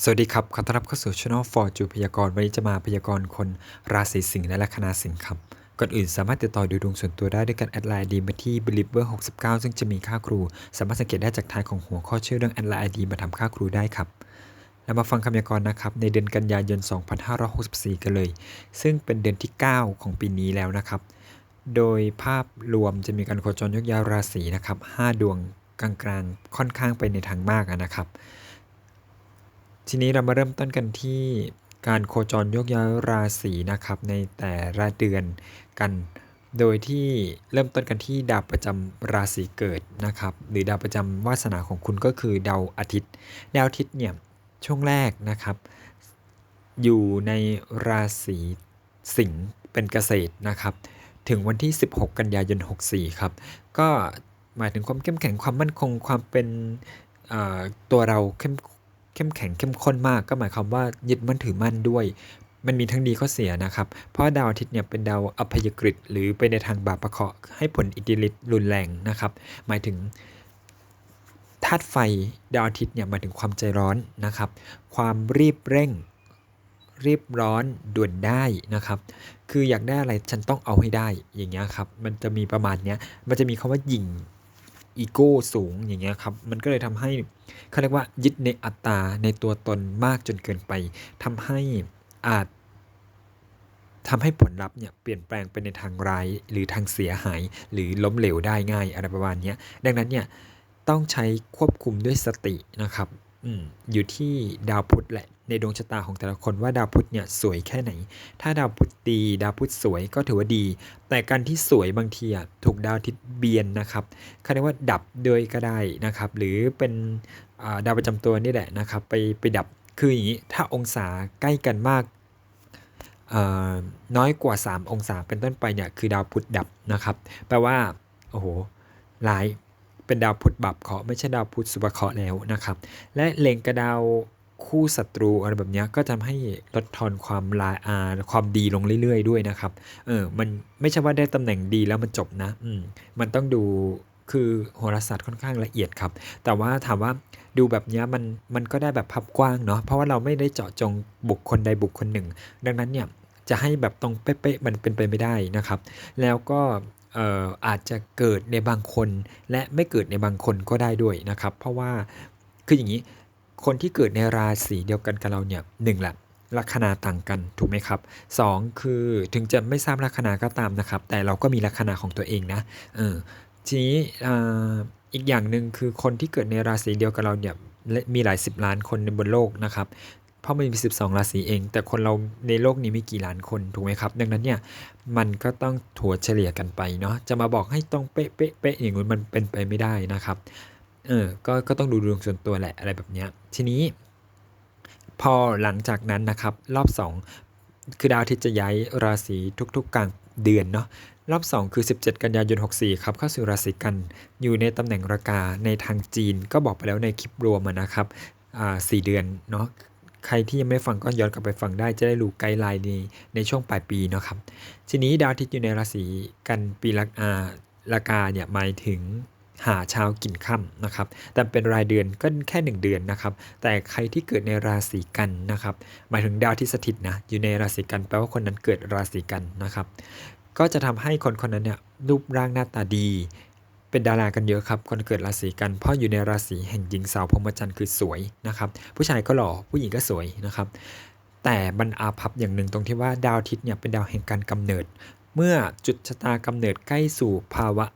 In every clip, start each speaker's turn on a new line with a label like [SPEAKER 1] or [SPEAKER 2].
[SPEAKER 1] สวัสดีครับ ขอต้อนรับเข้าสู่ Channel for จูพยากรณ์วันนี้จะมาพยากรณ์คนราศีสิงห์และลัคนาสิงห์ครับ ก่อนอื่นสามารถติดต่อดูดวงส่วนตัวได้ด้วยการแอดไลน์ดีมาที่ believer 69 ซึ่งจะมีค่าครู สามารถสังเกตได้จากท้ายของหัวข้อชื่อเรื่องแอดไลน์ดีมาทำค่าครูได้ครับแล้วมาฟังคำพยากรณ์นะครับ ในเดือนกันยายน 2564 กันเลย ซึ่งเป็นเดือนที่ 9 ของปีนี้แล้วนะครับ โดยภาพรวมจะมีการโคจรยกย้ายราศีนะครับ 5 ดวงกลางๆ ค่อนข้างไปในทางมากนะครับ ทีนี้เรามาเริ่มต้นกันที่การโคจรยกย้ายราศีนะครับในแต่ละเดือนกัน โดยที่เริ่มต้นกันที่ดาวประจำราศีเกิดนะครับ หรือดาวประจำวาสนาของคุณก็คือดาวอาทิตย์ ดาวอาทิตย์เนี่ยช่วงแรกนะครับ อยู่ในราศีสิงห์เป็นเกษตรนะครับ ถึงวันที่ 16 กันยายน 64 ครับ ก็หมายถึงความเข้มแข็งความมั่นคงความเป็นตัวเราเข้ม เข้มแข็งเข้มข้นมากก็หมายความว่ายึดมั่นถือมั่นด้วย มันมีทั้งดีข้อเสียนะครับ เพราะดาวอาทิตย์เนี่ยเป็นดาวอภัยกฤตหรือไปในทางบาปประเคาะให้ผลอิทธิฤทธิ์รุนแรงนะครับ หมายถึงธาตุไฟดาวอาทิตย์เนี่ยหมายถึงความใจร้อนนะครับ ความรีบเร่ง รีบร้อนด่วนได้นะครับ คืออยากได้อะไรฉันต้องเอาให้ได้อย่างเงี้ยครับ มันจะมีประมาณเนี้ย มันจะมีคำว่าหยิ่ง อีโก้สูงอย่างเงี้ยครับมันก็เลยทำให้เขาเรียกว่ายึดในอัตตาในตัวตนมากจนเกินไปทำให้อาจทำให้ผลลัพธ์เนี่ยเปลี่ยนแปลงไปในทางร้ายหรือทางเสียหาย หรือล้มเหลวได้ง่ายอะไรประมาณเนี้ยดังนั้นเนี่ยต้องใช้ควบคุมด้วยสตินะครับ อยู่ที่ดาวพุธแหละ ในดวงชะตาของแต่ละคนว่าดาวพุธเนี่ยสวยแค่ไหน ถ้าดาวพุธดีดาวพุธสวยก็ถือว่าดี แต่การที่สวยบางทีอะถูกดาวอาทิตย์เบียนนะครับเขาเรียกว่าดับโดยก็ได้นะครับ หรือเป็นาดาวประจำตัวนี่แหละนะครับ ไปไปดับคืออย่างนี้ถ้าองศาใกล้กันมากน้อยกว่า 3 องศาเป็นต้นไปเนี่ยคือดาวพุธดับนะครับ แปลว่าโอ้โหร้าย เป็นดาวพุธบับเคาะไม่ใช่ดาวพุธสุภเคาะแล้วนะครับ และเล็งกระดาวคู่ศัตรูอะไรแบบนี้ก็จะทำให้ลดทอนความลายอาความดีลงเรื่อย ๆ ด้วยนะครับ เออ มันไม่ใช่ว่าได้ตำแหน่งดีแล้วมันจบนะ อืม มันต้องดูคือโหราศาสตร์ค่อนข้างละเอียดครับ แต่ว่าถามว่าดูแบบนี้มันมันก็ได้แบบภาพกว้างเนาะ เพราะว่าเราไม่ได้เจาะจงบุคคลใดบุคคลหนึ่ง ดังนั้นเนี่ยจะให้แบบตรงเป๊ะๆมันเป็นไปไม่ได้นะครับ แล้วก็ อออาจจะเกิดในบางคนและไม่เกิดในบางคนก็ได้ด้วยนะครับ เพราะว่าคืออย่างนี้คนที่เกิดในราศีเดียวกันกับเราเนี่ยหนึ่งแหละลัคนาต่างกันถูกไหมครับสองคือถึงจะไม่ทราบลัคนาก็ตามนะครับ แต่เราก็มีลัคนาของตัวเองนะเออทีนี้อีกอย่างหนึ่งคือคนที่เกิดในราศีเดียวกับเราเนี่ยมีหลายสิบล้านคนในบนโลกนะครับ เพราะมันมี 12 ราศีเอง แต่คนเราในโลกนี้ม่กี่ล้านคนถูกไหมครับ ดังนั้นเนี่ยมันก็ต้องถัวเฉลี่ยกันไปเนาะจะมาบอกให้ตรงเป๊ะเป๊ะเป๊ะอย่างนู้นมันเป็นไปไม่ได้นะครับเออก็ก็ต้องดูดวงส่วนตัวแหละอะไรแบบเนี้ยทีนี้ พอหลังจากนั้นนะครับรอบ 2 คือดาวอาทิตย์จะย้ายราศีทุกๆกลางเดือนเนาะรอบ 2 คือ 17 กันยายน 64 ครับเข้าสู่ราศีกันอยู่ในตำแหน่งราคาในทางจีนก็บอกไปแล้วในคลิปรวมนะครับอ่า4เดือนเนาะ ใครที่ยังไม่ฟังก็ย้อนกลับไปฟังได้จะได้รู้ไกด์ไลน์ในในช่วงปลายปีเนาะครับ ทีนี้ดาวอาทิตย์อยู่ในราศีกันปีละอ่าราคาเนี่ยหมายถึงหาเช้ากินค่ำนะครับ แต่เป็นรายเดือนก็แค่ 1 เดือนนะครับ แต่ใครที่เกิดในราศีกันนะครับ หมายถึงดาวที่สถิตนะ อยู่ในราศีกันแปลว่าคนนั้นเกิดราศีกันนะครับ ก็จะทำให้คนคนนั้นเนี่ยรูปร่างหน้าตาดี เป็นดารากันเยอะครับคนเกิดราศีกันเพราะอยู่ในราศีแห่งหญิงสาวพรหมจรรย์คือสวยนะครับ ผู้ชายก็หล่อผู้หญิงก็สวยนะครับ แต่มันอาภัพอย่างหนึ่งตรงที่ว่าดาวอาทิตย์เนี่ยเป็นดาวแห่งการกำเนิด เมื่อจุดชะตากำเนิดใกล้สู่ภาวะ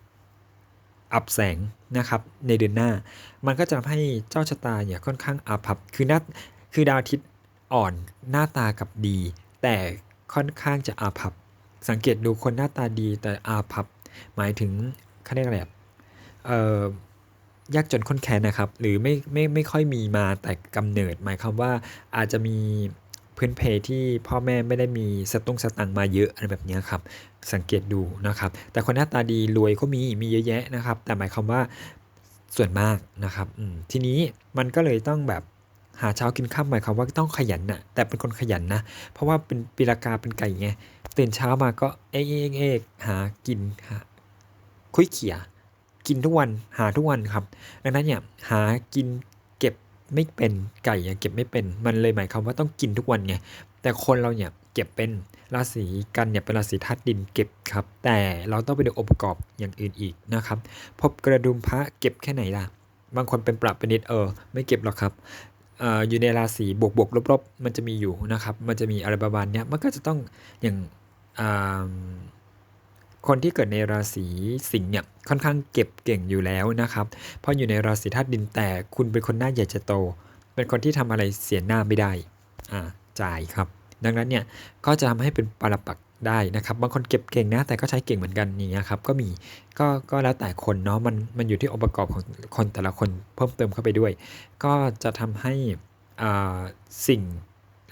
[SPEAKER 1] อับแสงนะครับในเดือนหน้า มันก็จะทำให้เจ้าชะตาเนี่ยค่อนข้างอาภัพคือหน้าคือดาวอาทิตย์อ่อนหน้าตากับดี แต่ค่อนข้างจะอาภัพสังเกตดูคนหน้าตาดีแต่อาภัพหมายถึงเขาเรียกอะไร ยากจนข้นแค้นนะครับ หรือไม่ไม่ไม่ค่อยมีมาแต่กำเนิด หมายความว่าอาจจะมีพื้นเพที่พ่อแม่ไม่ได้มีสตุ้งสตังมาเยอะอะไรแบบนี้ครับ สังเกตดูนะครับ แต่คนหน้าตาดีรวยก็มีมีเยอะแยะนะครับ แต่หมายความว่าส่วนมากนะครับทีนี้มันก็เลยต้องแบบหาเช้ากินข้ามหมายความว่าต้องขยันน่ะแต่เป็นคนขยันนะ เพราะว่าเป็นปีละกาเป็นไก่ไงตื่นเช้ามาก็เอ๊ะเอ๊ะเอ๊ะหากินคุยเขี่ย กินทุกวันหาทุกวันครับ ดังนั้นเนี่ยหากินเก็บไม่เป็นไก่ยังเก็บไม่เป็น มันเลยหมายความว่าต้องกินทุกวันไงแต่คนเราเนี่ยเก็บเป็นราศีกันเนี่ยเป็นราศีธาตุดินเก็บครับ แต่เราต้องไปดูองค์ประกอบอย่างอื่นอีกนะครับพบกระดุมพระเก็บแค่ไหนล่ะ บางคนเป็นปรับเป็นนิดเออ ไม่เก็บหรอกครับอยู่ในราศีบวกบวกลบๆ มันจะมีอยู่นะครับ มันจะมีอะไรประมาณเนี้ยมันก็จะต้องอย่างอ คนที่เกิดในราศีสิงห์เนี่ยค่อนข้างเก็บเก่งอยู่แล้วนะครับเพราะอยู่ในราศีธาตุดินแต่คุณเป็นคนหน้าใหญ่จะโต เป็นคนที่ทำอะไรเสียหน้าไม่ได้อ่าจ่ายครับ ดังนั้นเนี่ยก็จะทำให้เป็นปรปักได้นะครับบางคนเก็บเก่งนะแต่ก็ใช้เก่งเหมือนกันอย่างเงี้ยครับก็มีก็ก็แล้วแต่คนเนาะมันมันอยู่ที่องค์ประกอบของคนแต่ละคนเพิ่มเติมเข้าไปด้วย ก็จะทำให้อ่าสิ่ง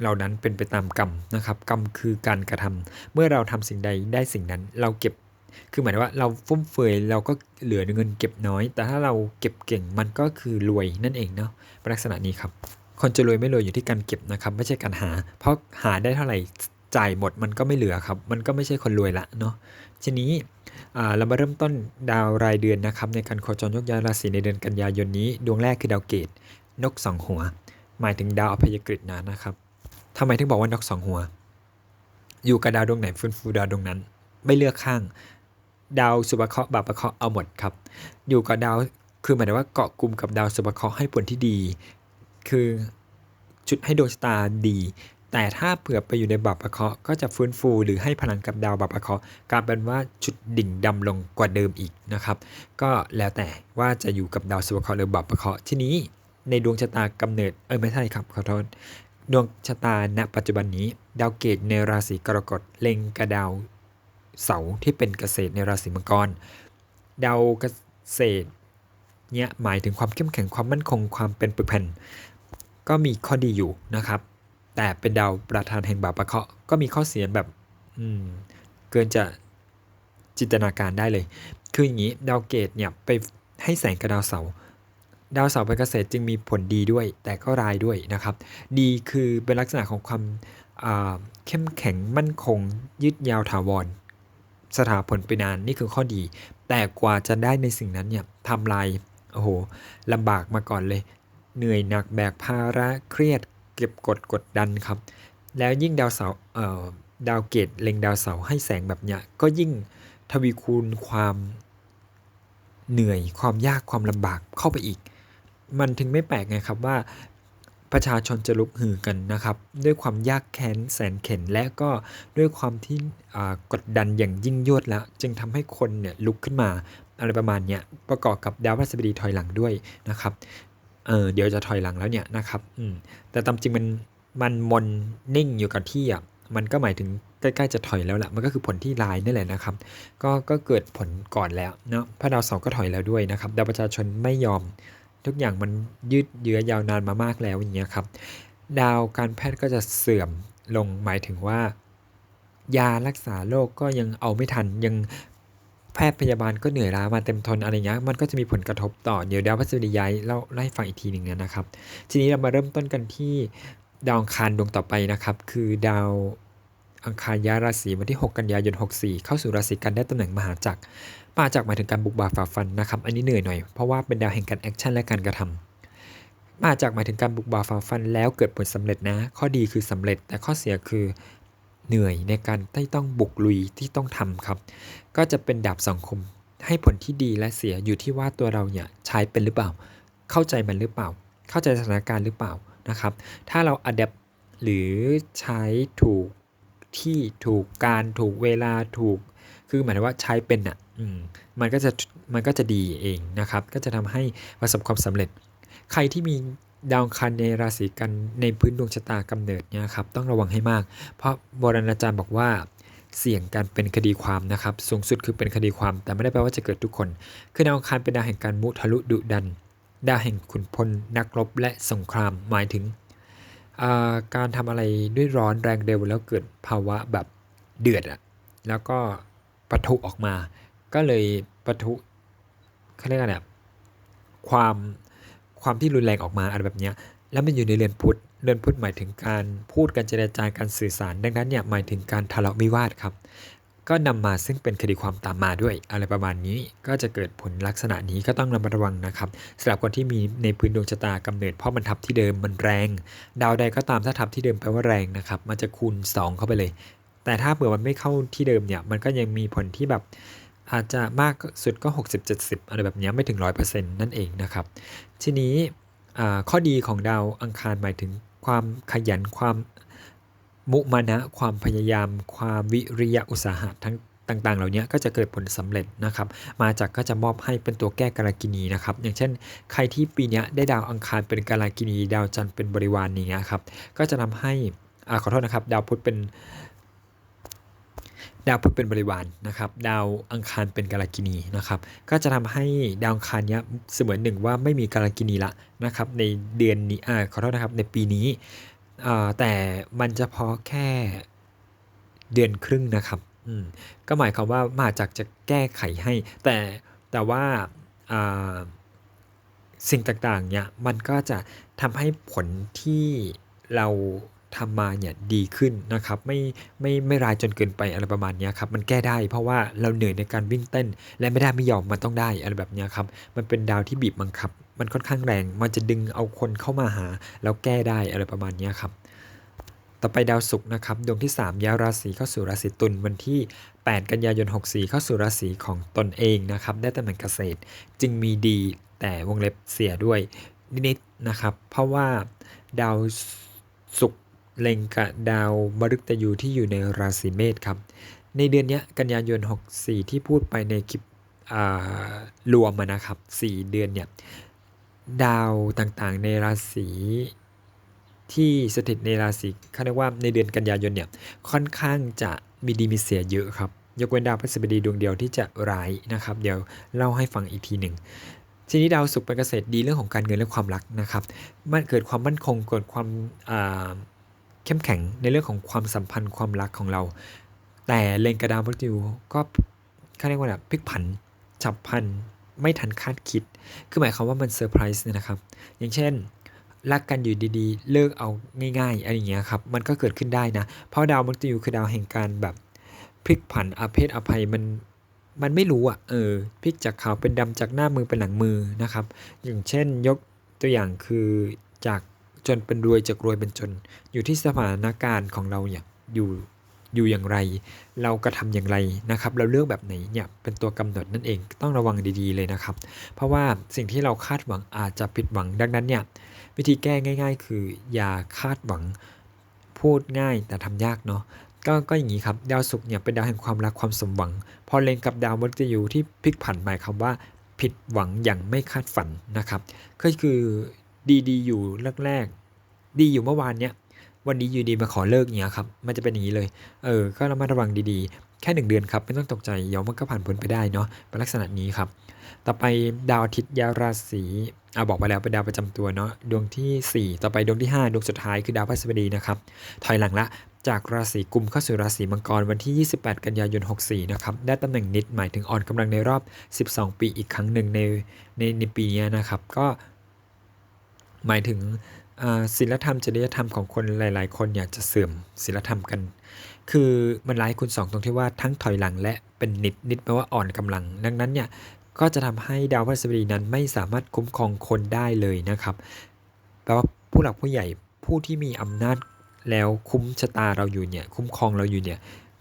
[SPEAKER 1] เหล่านั้นเป็นไปตามกรรมนะครับ กรรมคือการกระทำเมื่อเราทำสิ่งใดได้สิ่งนั้น เราเก็บ คือหมายถึงว่าเราฟุ่มเฟือยเราก็เหลือเงินเก็บน้อย แต่ถ้าเราเก็บเก่งมันก็คือรวยนั่นเองเนาะลักษณะนี้ครับ คนจะรวยไม่รวยอยู่ที่การเก็บนะครับ ไม่ใช่การหา เพราะหาได้เท่าไหร่จ่ายหมดมันก็ไม่เหลือครับ มันก็ไม่ใช่คนรวยละเนาะทีนี้เรามาเริ่มต้นดาวรายเดือนนะครับในการโคจรยกย้ายราศีในเดือนกันยายนนี้ ดวงแรกคือดาวเกตนกสองหัว หมายถึงดาวอภัยกฤตนะนะครับทำไมถึงบอกว่านกสองหัว อยู่กับดาวดวงไหนฟื้นฟูดาวดวงนั้น ไม่เลือกข้าง ดาวสุภเคราะห์บาปเคราะห์เอาหมดครับ อยู่กับดาวคือหมายถึงว่าเกาะกลุ่มกับดาวสุภเคราะห์ให้ผลที่ดี คือจุดให้ดวงชะตาดี แต่ถ้าเผื่อไปอยู่ในบาปเคราะห์ก็จะฟื้นฟูหรือให้พลังกับดาวบาปเคราะห์กลายเป็นว่าจุดดิ่งดำลงกว่าเดิมอีกนะครับ ก็แล้วแต่ว่าจะอยู่กับดาวสุภเคราะห์หรือบาปเคราะห์ทีนี้ในดวงชะตากำเนิดเออไม่ใช่ครับขอโทษดวงชะตาณปัจจุบันนี้ ดาวเกตในราศีกรกฎเล็งกับดาว เสาที่เป็นเกษตรในราศีมังกร ดาวเกษตรเนี่ยหมายถึงความเข้มแข็งความมั่นคงความเป็นปึกแผ่น ก็มีข้อดีอยู่นะครับ แต่เป็นดาวประธานแห่งบาปะเคาะก็มีข้อเสียแบบอืมเกินจะจินตนาการได้เลย คืออย่างนี้ดาวเกตเนี่ยไปให้แสงกับดาวเสาดาวเสาร์เป็นเกษตรจึงมีผลดีด้วย แต่ก็ร้ายด้วยนะครับ ดีคือเป็นลักษณะของความเข้มแข็งมั่นคง ยืดยาวถาวร สถาผลไปนานนี่คือข้อดี แต่กว่าจะได้ในสิ่งนั้นเนี่ยทำลายโอ้โหลำบากมาก่อนเลย เหนื่อยหนักแบกภาระเครียด เก็บกดกดดันครับ แล้วยิ่งดาวเสาเอ่อดาวเกตเล็งดาวเสาให้แสงแบบเนี้ยก็ยิ่งทวีคูณความเหนื่อยความยากความลำบากเข้าไปอีก มันถึงไม่แปลกไงครับว่า ประชาชนจะลุกฮือกันนะครับ ด้วยความยากแค้นแสนเข็ญและก็ด้วยความที่กดดันอย่างยิ่งยวดแล้ว จึงทำให้คนเนี่ยลุกขึ้นมาอะไรประมาณเนี้ยประกอบกับดาวพฤหัสบดีถอยหลังด้วยนะครับเออเดี๋ยวจะถอยหลังแล้วเนี่ยนะครับอืมแต่ตามจริงมันมันมนนิ่งอยู่กับที่อะมันก็หมายถึงใกล้ๆจะถอยแล้วแหละมันก็คือผลที่ลายนี่แหละนะครับ ก็ก็เกิดผลก่อนแล้วเนาะพระดาวเสาร์ก็ถอยแล้วด้วยนะครับ ดาวประชาชนไม่ยอม ทุกอย่างมันยืดเยื้อยาวนานมามากแล้วอย่างเงี้ยครับ ดาวการแพทย์ก็จะเสื่อมลงหมายถึงว่า ยารักษาโรคก็ยังเอาไม่ทันยังแพทย์พยาบาลก็เหนื่อยล้ามาเต็มทนอะไรเงี้ยมันก็จะมีผลกระทบต่อเดี๋ยวดาวพฤหัสบดีย้ายเล่าเล่าให้ฟังอีกทีหนึ่งนะครับ ทีนี้เรามาเริ่มต้นกันที่ดาวคารดวงต่อไปนะครับ คือดาว อังคารย้ายราศีวันที่ 6 กันยายน 64 เข้าสู่ราศีกันได้ตำแหน่งมหาจักรมาจักหมายถึงการบุกบ่าฝ่าฟันนะครับ อันนี้เหนื่อยหน่อย เพราะว่าเป็นดาวแห่งการแอคชั่นและการกระทำมาจากหมายถึงการบุกบ่าฝ่าฟันแล้วเกิดผลสำเร็จนะ ข้อดีคือสำเร็จ แต่ข้อเสียคือเหนื่อยในการที่ต้องบุกลุยที่ต้องทำครับ ก็จะเป็นดาบสังคม ให้ผลที่ดีและเสียอยู่ที่ว่าตัวเราเนี่ยใช้เป็นหรือเปล่า เข้าใจมันหรือเปล่า เข้าใจสถานการณ์หรือเปล่านะครับ ถ้าเราอัดแอปหรือใช้ถูก ที่ถูกการถูกเวลาถูก คือหมายถึงว่าใช้เป็นอะอืมมันก็จะมันก็จะดีเองนะครับ ก็จะทำให้ประสบความสำเร็จ ใครที่มีดาวคันในราศีกันในพื้นดวงชะตากำเนิดเนี่ยครับต้องระวังให้มาก เพราะโบราณอาจารย์บอกว่าเสี่ยงการเป็นคดีความนะครับ สูงสุดคือเป็นคดีความ แต่ไม่ได้แปลว่าจะเกิดทุกคน คือดาวอังคารเป็นดาวแห่งการมุทะลุดุดัน ดาวแห่งขุนพลนักรบและสงคราม หมายถึง การทำอะไรด้วยร้อนแรงเร็วแล้วเกิดภาวะแบบเดือดอะแล้วก็ปะทุออกมา ก็เลยปะทุเขาเรียกอะไรอะความความที่รุนแรงออกมาอะไรแบบเนี้ยแล้วมันอยู่ในเรือนพุทธเรือนพุทธหมายถึงการพูดการเจรจาการสื่อสาร ดังนั้นเนี่ยหมายถึงการทะเลาะวิวาทครับ ก็นำมาซึ่งเป็นคดีความตามมาด้วย อะไรประมาณนี้ก็จะเกิดผลลักษณะนี้ก็ต้องระมัดระวังนะครับสำหรับคนที่มีในพื้นดวงชะตากำเนิดพราะมันทับที่เดิมมันแรง ดาวใดก็ตามถ้าทับที่เดิมแปลว่าแรงนะครับมันจะคูณ 2 เข้าไปเลย แต่ถ้าเผื่อมันไม่เข้าที่เดิมเนี่ยมันก็ยังมีผลที่แบบอาจจะมากสุดก็ 60-70 อะไรแบบนี้ไม่ถึง 100%นั่นเองนะครับ ทีนี้ข้อดีของดาวอังคารหมายถึงความขยันความ มุมานะความพยายาม ความวิริยะอุตสาหะทั้งต่างๆ เหล่านี้ก็จะเกิดผลสำเร็จนะครับ มาจากก็จะมอบให้เป็นตัวแก้กาลกินีนะครับ อย่างเช่น ใครที่ปีนี้ได้ดาวอังคารเป็นกาลกินี ดาวจันทร์เป็นบริวารนี้ครับ ก็จะทำให้อขอโทษนะครับ ดาวพุธเป็น ดาวพุธเป็นบริวารนะครับ ดาวอังคารเป็นกาลกินีนะครับ ก็จะทำให้ดาวอังคารเนี้ยเสมือนหนึ่งว่าไม่มีกาลกินีละนะครับ ในเดือนนี้อาขอโทษนะครับ ในปีนี้ แต่มันจะพอแค่เดือนครึ่งนะครับก็หมายความว่ามาจากจะแก้ไขให้ แต่แต่ว่าสิ่งต่างๆเนี่ยมันก็จะทำให้ผลที่เราทำมาเนี่ยดีขึ้นนะครับ ไม่ไม่ไม่รายจนเกินไปอะไรประมาณนี้ครับมันแก้ได้เพราะว่าเราเหนื่อยในการวิ่งเต้น และไม่ได้ไม่ยอมมันต้องได้อะไรแบบนี้ครับมันเป็นดาวที่บีบบังคับ มันค่อนข้างแรง มันจะดึงเอาคนเข้ามาหา แล้วแก้ได้อะไรประมาณนี้ครับ ต่อไปดาวศุกร์นะครับดวงที่ 3 ย้ายราศีเข้าสู่ราศีตุลวันที่ 8 กันยายน 64 เข้าสู่ราศีของตนเองนะครับได้ตำแหน่งเกษตร จึงมีดีแต่วงเล็บเสียด้วยนิดๆนะครับ เพราะว่าดาวศุกร์เล็งกับดาวมฤตยูที่อยู่ในราศีเมษครับ ในเดือนนี้กันยายน 64 ที่พูดไปในคลิปรวมนะครับ 4 เดือนเนี่ย ดาวต่างๆ ในราศีที่สถิตในราศีเขาเรียกว่าในเดือนกันยายนเนี่ยค่อนข้างจะมีดีมีเสียเยอะครับ ยกเว้นดาวพฤหัสบดีดวงเดียวที่จะร้ายนะครับ เดี๋ยวเล่าให้ฟังอีกทีหนึ่งทีนี้ดาวศุกร์เป็นเกษตรดีเรื่องของการเงินและความรักนะครับ มันเกิดความมั่นคงเกิดความเข้มแข็งในเรื่องของความสัมพันธ์ความรักของเรา แต่เลงกระดาวพฤหัสก็เขาเรียกว่าแบบพลิกผัน ฉับพลัน ไม่ทันคาดคิด คือหมายความว่ามันเซอร์ไพรส์เนี่ยนะครับ อย่างเช่น รักกันอยู่ดีๆ เลิกเอาง่ายๆอะไรอย่างเงี้ยครับ มันก็เกิดขึ้นได้นะ เพราะดาวมฤตยูคือดาวแห่งการแบบพลิกผันอาเพศอภัยมันมันไม่รู้อะ เออ พลิกจากขาวเป็นดำจากหน้ามือเป็นหลังมือนะครับ อย่างเช่นยกตัวอย่างคือจากจนเป็นรวยจากรวยเป็นจน อยู่ที่สถานการณ์ของเราเนี่ยอยู่ อยู่อย่างไร เรากระทำอย่างไรนะครับ เราเลือกแบบไหนเนี่ยเป็นตัวกำหนดนั่นเองต้องระวังดีๆเลยนะครับ เพราะว่าสิ่งที่เราคาดหวังอาจจะผิดหวังดังนั้นเนี่ยวิธีแก้ง่าย ๆ คืออย่าคาดหวังพูดง่ายแต่ทำยากเนาะก็ก็อย่างนี้ครับดาวศุกร์เนี่ยเป็นดาวแห่งความรักความสมหวัง พอเล็งกับดาวมฤตยูที่พลิกผันหมายความว่าผิดหวังอย่างไม่คาดฝันนะครับก็คือดีๆอยู่แรกๆดีอยู่เมื่อวานเนี้ย วันนี้อยู่ดีมาขอเลิกเนี้ยครับ มันจะเป็นอย่างนี้เลย เออ ก็ระมัดระวังดีๆ แค่หนึ่งเดือนครับ ไม่ต้องตกใจเดี๋ยวมันก็ผ่านพ้นไปได้เนาะ เป็นลักษณะนี้ครับ ต่อไปดาวอาทิตย์ยาราศีอ่าบอกไปแล้วเป็นดาวประจำตัวเนาะ ดวงที่ 4 ต่อไปดวงที่ 5 ดวงสุดท้ายคือดาวพฤหัสบดีนะครับ ถอยหลังละ จากราศีกุมเข้าสู่ราศีมังกรวันที่ 28 กันยายน 64 นะครับ ได้ตำแหน่งนิดหมายถึงอ่อนกำลังในรอบ 12 ปีอีกครั้งหนึ่งในในในปีนี้นะครับ ก็หมายถึง ศีลธรรมจริยธรรมของคนหลาย ๆ คนอยากจะเสื่อมศีลธรรมกัน คือมันร้ายคุณสองตรงที่ว่าทั้งถอยหลังและเป็นนิดนิดแปลว่าอ่อนกำลัง ดังนั้นเนี่ยก็จะทำให้ดาวพฤหัสบดีนั้นไม่สามารถคุ้มครองคนได้เลยนะครับแปลว่าผู้หลักผู้ใหญ่ผู้ที่มีอำนาจแล้วคุ้มชะตาเราอยู่เนี่ยคุ้มครองเราอยู่เนี่ย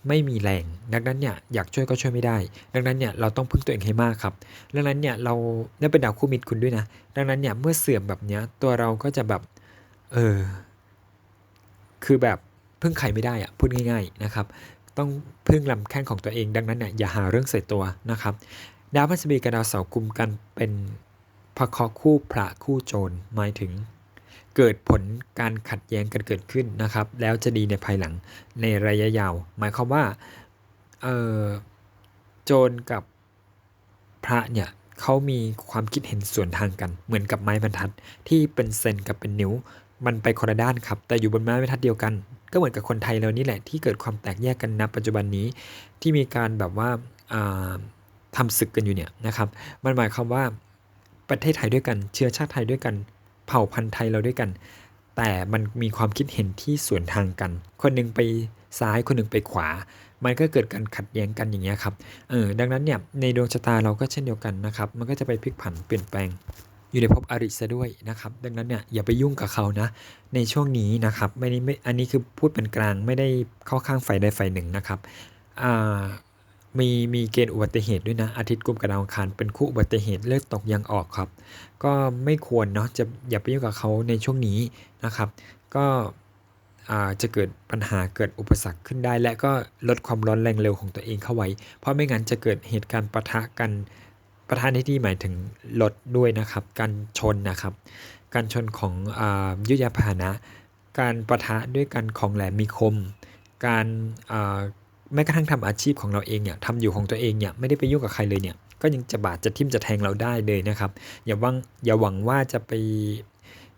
[SPEAKER 1] ไม่มีแรง ดังนั้นเนี่ยอยากช่วยก็ช่วยไม่ได้ ดังนั้นเนี่ยเราต้องพึ่งตัวเองให้มากครับ ดังนั้นเนี่ยเราเนี่ยเป็นดาวคู่มิตรคุณด้วยนะ ดังนั้นเนี่ยเมื่อเสื่อมแบบเนี้ยตัวเราก็จะแบบ เออ คือแบบพึ่งใครไม่ได้อะพูดง่าย ๆนะครับ ต้องพึ่งลำแข้งของตัวเองดังนั้นเนี่ยอย่าหาเรื่องใส่ตัวนะครับ ดาวพฤหัสบดีกับดาวเสาร์กุมกันเป็นพระเคาะคู่พระคู่โจรหมายถึงเกิดผลการขัดแย้งกันเกิดขึ้นนะครับ แล้วจะดีในภายหลังในระยะยาว หมายความว่าโจรกับพระเนี่ยเขามีความคิดเห็นส่วนทางกัน เหมือนกับไม้บรรทัดที่เป็นเซนกับเป็นนิ้ว มันไปคนละด้านครับ แต่อยู่บนไม้บรรทัดเดียวกัน ก็เหมือนกับคนไทยเรานี่แหละที่เกิดความแตกแยกกันณปัจจุบันนี้ที่มีการแบบว่าทำศึกกันอยู่เนี่ยนะครับ มันหมายความว่าประเทศไทยด้วยกัน เชื้อชาติไทยด้วยกัน เผ่าพันธุ์ไทยเราด้วยกัน แต่มันมีความคิดเห็นที่สวนทางกัน คนนึงไปซ้ายคนหนึ่งไปขวา มันก็เกิดการขัดแย้งกันอย่างเงี้ยครับ เออ ดังนั้นเนี่ยในดวงชะตาเราก็เช่นเดียวกันนะครับ มันก็จะไปพลิกผันเปลี่ยนแปลง อยู่ในภพอริซะด้วยนะครับ ดังนั้นเนี่ยอย่าไปยุ่งกับเขานะ ในช่วงนี้นะครับไม่ได้ไม่อันนี้คือพูดเป็นกลางไม่ได้เข้าข้างฝ่ายใดฝ่ายหนึ่งนะครับอ่ามีมีเกณฑ์อุบัติเหตุด้วยนะ อาทิตย์กุมกับดาวอังคารเป็นคู่อุบัติเหตุเลือดตกยังออกครับ ก็ไม่ควรเนาะจะอย่าไปยุ่งกับเขาในช่วงนี้นะครับ ก็จะเกิดปัญหาเกิดอุปสรรคขึ้นได้ และก็ลดความร้อนแรงเร็วของตัวเองเข้าไว้ เพราะไม่งั้นจะเกิดเหตุการณ์ปะทะกัน ประทะในที่ดีหมายถึงรถด้วยนะครับ การชนนะครับ การชนของอยุทธยาพาหนะ การประทะด้วยกันของแหลมมีคม การแม้กระทั่งทำอาชีพของเราเองเนี่ยทำอยู่ของตัวเองเนี่ยไม่ได้ไปยุ่งกับใครเลยเนี่ยก็ยังจะบาดจะทิ่มจะแทงเราได้เลยนะครับ อย่าวังอย่าหวังว่าจะไป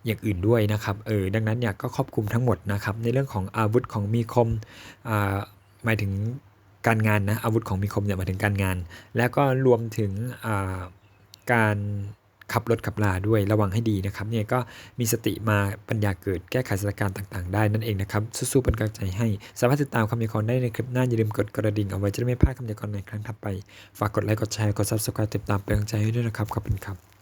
[SPEAKER 1] อย่างอื่นด้วยนะครับเออดังนั้นเนี่ยก็ครอบคลุมทั้งหมดนะครับในเรื่องของอาวุธของมีคมหมายถึง การงานนะอาวุธของมีคมเนี่ยมาถึงการงาน แล้วก็รวมถึงการขับรถขับลาด้วยระวังให้ดีนะครับเนี่ยก็มีสติมาปัญญาเกิดแก้ไขสถานการณ์ต่างๆ ได้นั่นเองนะครับสู้ๆเป็นกำลังใจให้สามารถติดตามคำยากรณ์ได้ในคลิปหน้าอย่าลืมกดกระดิ่งเอาไว้จะได้ไม่พลาดคำยากรณ์ในครั้งถัดไป ฝากกดไลค์กดแชร์กด subscribe ติดตามเป็นกำลังใจให้ด้วยนะครับขอบคุณครับ